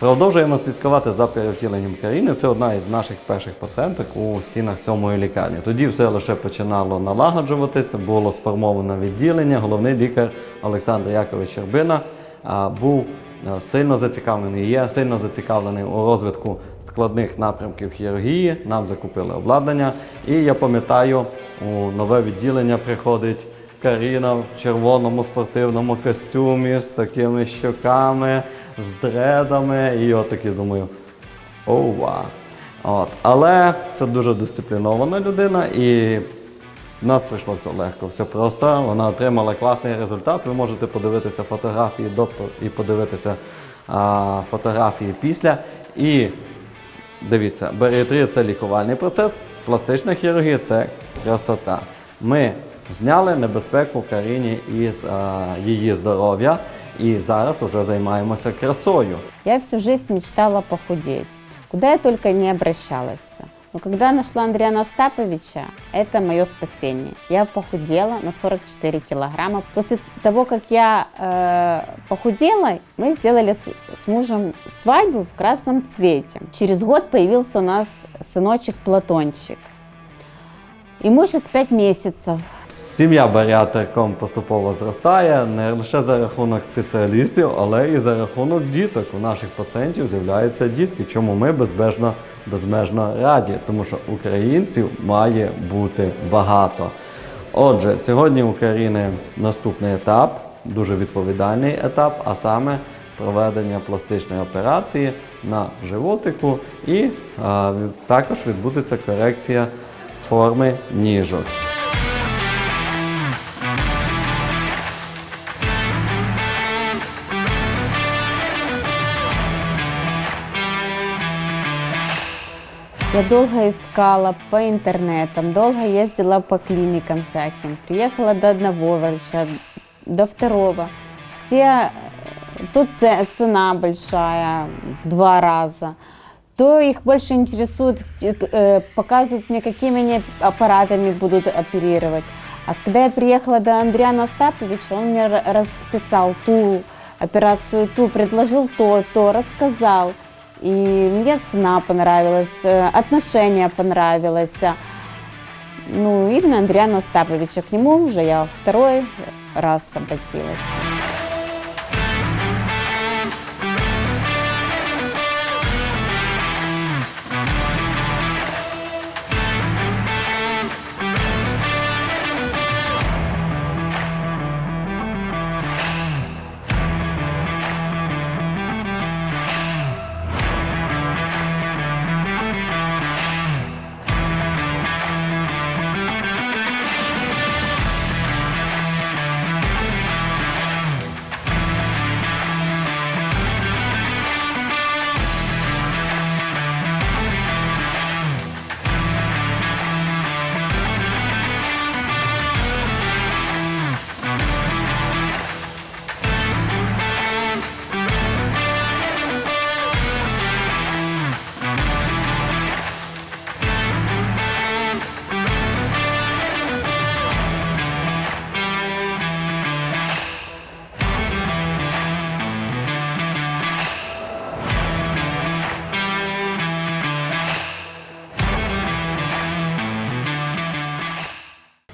Продовжуємо слідкувати за перевтіленням Каріни. Це одна із наших перших пацієнток у стінах сьомої лікарні. Тоді все лише починало налагоджуватися, було сформовано відділення. Головний лікар Олександр Якович Щербина був сильно зацікавлений, є сильно зацікавлений у розвитку складних напрямків хірургії. Нам закупили обладнання. І я пам'ятаю, у нове відділення приходить Каріна в червоному спортивному костюмі з такими щоками, з дредами. І я таки думаю, ова. От. Але це дуже дисциплінована людина, і в нас прийшло все легко, все просто. Вона отримала класний результат. Ви можете подивитися фотографії до і подивитися а, фотографії після. І дивіться, баріатрія це лікувальний процес, пластична хірургія це красота. Ми зняли небезпеку Каріні із а, її здоров'я і зараз вже займаємося красою. Я всю жизнь мечтала похудеть, куда я только не обращалась. Но когда нашла Андрея Остаповича, это мое спасение. Я похудела на 44 килограмма. После того, как я э, похудела, мы сделали с, с мужем свадьбу в красном цвете. Через год появился у нас сыночек Платончик. Ему сейчас 5 месяцев. Сім'я баріатриком поступово зростає не лише за рахунок спеціалістів, але і за рахунок діток. У наших пацієнтів з'являються дітки, чому ми безмежно, безмежно раді, тому що українців має бути багато. Отже, сьогодні у Каріни наступний етап, дуже відповідальний етап, а саме проведення пластичної операції на животику, і е, також відбудеться корекція форми ніжок. Я долго искала по интернетам, долго ездила по клиникам всяким. Приехала до одного врача, до второго. Все, э, тут це- цена большая, в два раза. То их больше интересует, э, показывают мне, какими они аппаратами будут оперировать. А когда я приехала до Андриана Остаповича, он мне ра- расписал ту операцию, ту, предложил то, то, рассказал. И мне цена понравилась, отношения отношение понравилось. Ну, именно Андриана Остаповича. К нему уже я второй раз обратилась.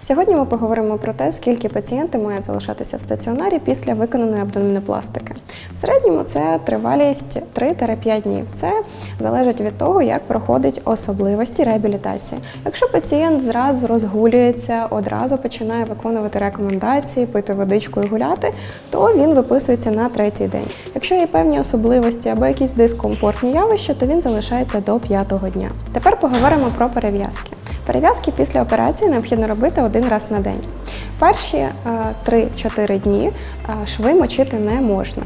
Сьогодні ми поговоримо про те, скільки пацієнти мають залишатися в стаціонарі після виконаної абдомінопластики. В середньому це тривалість 3-5 днів. Це залежить від того, як проходить особливості реабілітації. Якщо пацієнт зразу розгулюється, одразу починає виконувати рекомендації, пити водичку і гуляти, то він виписується на третій день. Якщо є певні особливості або якісь дискомфортні явища, то він залишається до п'ятого дня. Тепер поговоримо про перев'язки. Перев'язки після операції необхідно робити один раз на день. Перші е, 3-4 дні е, шви мочити не можна.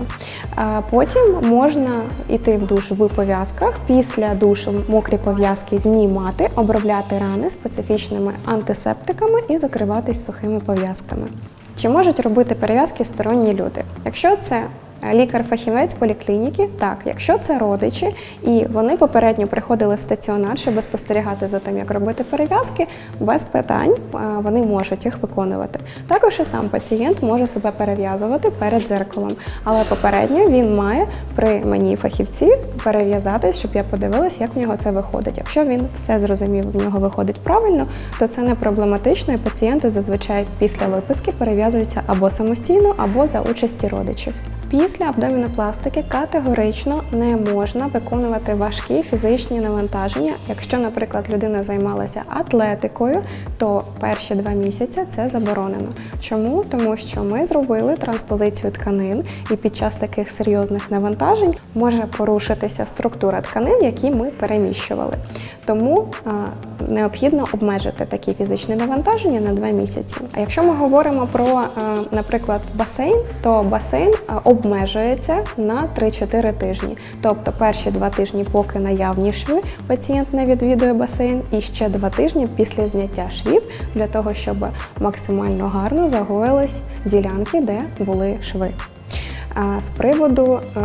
Е, Потім можна йти в душ в пов'язках. Після душу мокрі пов'язки знімати, обробляти рани специфічними антисептиками і закриватись сухими пов'язками. Чи можуть робити перев'язки сторонні люди? Якщо це е, лікар-фахівець поліклініки, так, якщо це родичі, і вони попередньо приходили в стаціонар, щоб спостерігати за тим, як робити перев'язки, без питань е, вони можуть їх виконувати. Також і сам пацієнт може себе перев'язувати перед дзеркалом, але попередньо він має при мені фахівці перев'язати, щоб я подивилась, як в нього це виходить. Якщо він все зрозумів, в нього виходить правильно, то це не проблематично, і пацієнти зазвичай після виписки перев'язуються або самостійно, або за участі родичів. Після абдомінопластики категорично не можна виконувати важкі фізичні навантаження. Якщо, наприклад, людина займалася атлетикою, то перші два місяці це заборонено. Чому? Тому що ми зробили транспозицію тканин, і під час таких серйозних навантажень може порушитися структура тканин, які ми переміщували. Тому необхідно обмежити такі фізичні навантаження на два місяці. А якщо ми говоримо про, е, наприклад, басейн, то басейн е, обмежується на 3-4 тижні. Тобто перші два тижні, поки наявні шви, пацієнт не відвідує басейн, і ще два тижні після зняття швів для того, щоб максимально гарно загоїлись ділянки, де були шви. А з приводу е,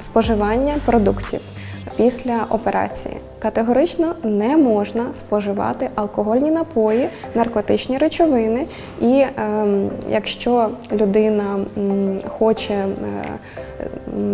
споживання продуктів після операції. Категорично не можна споживати алкогольні напої, наркотичні речовини. І ем, якщо людина хоче е,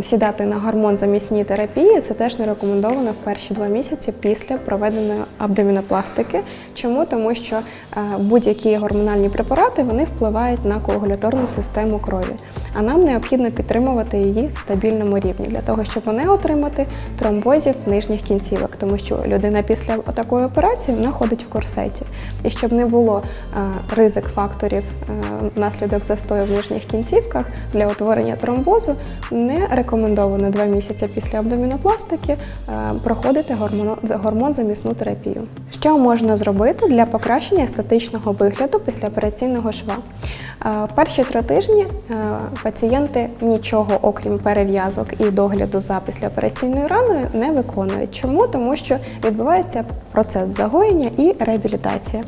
сідати на гормон-замісні терапії, це теж не рекомендовано в перші два місяці після проведеної абдомінопластики. Чому? Тому що е, будь-які гормональні препарати вони впливають на коагуляторну систему крові. А нам необхідно підтримувати її в стабільному рівні для того, щоб не отримати тромбозів нижніх кінцівок, тому що людина після такої операції вона ходить в корсеті. І щоб не було е, ризик факторів е, внаслідок застою в нижніх кінцівках для утворення тромбозу, не рекомендовано два місяці після абдомінопластики е, проходити гормоно- гормон-замісну терапію. Що можна зробити для покращення естетичного вигляду післяопераційного шва? Перші три тижні пацієнти нічого, окрім перев'язок і догляду за післяопераційною раною, не виконують. Чому? Тому що відбувається процес загоєння і реабілітація.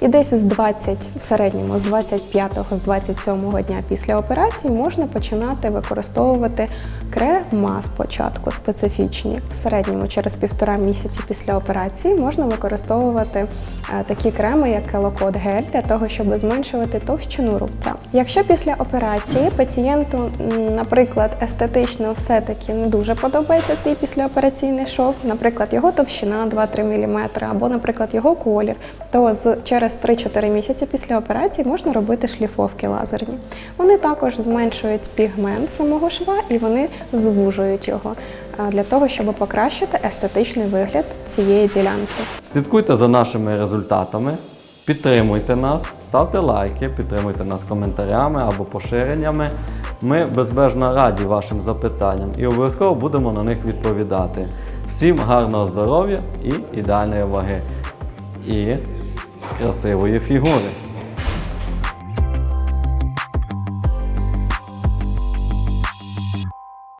І десь з 20, в середньому з 25-го, з 27-го дня після операції можна починати використовувати крема спочатку специфічні. В середньому через півтора місяці після операції можна використовувати е, такі креми, як Келокод гель, для того, щоб зменшувати товщину рубця. Якщо після операції пацієнту, наприклад, естетично все-таки не дуже подобається свій післяопераційний шов, наприклад, його товщина 2-3 мм, або, наприклад, його колір, то з через 3-4 місяці після операції можна робити шліфовки лазерні. Вони також зменшують пігмент самого шва і вони звужують його для того, щоб покращити естетичний вигляд цієї ділянки. Слідкуйте за нашими результатами, підтримуйте нас, ставте лайки, підтримуйте нас коментарями або поширеннями. Ми безбежно раді вашим запитанням і обов'язково будемо на них відповідати. Всім гарного здоров'я і ідеальної ваги. І красивої фігури.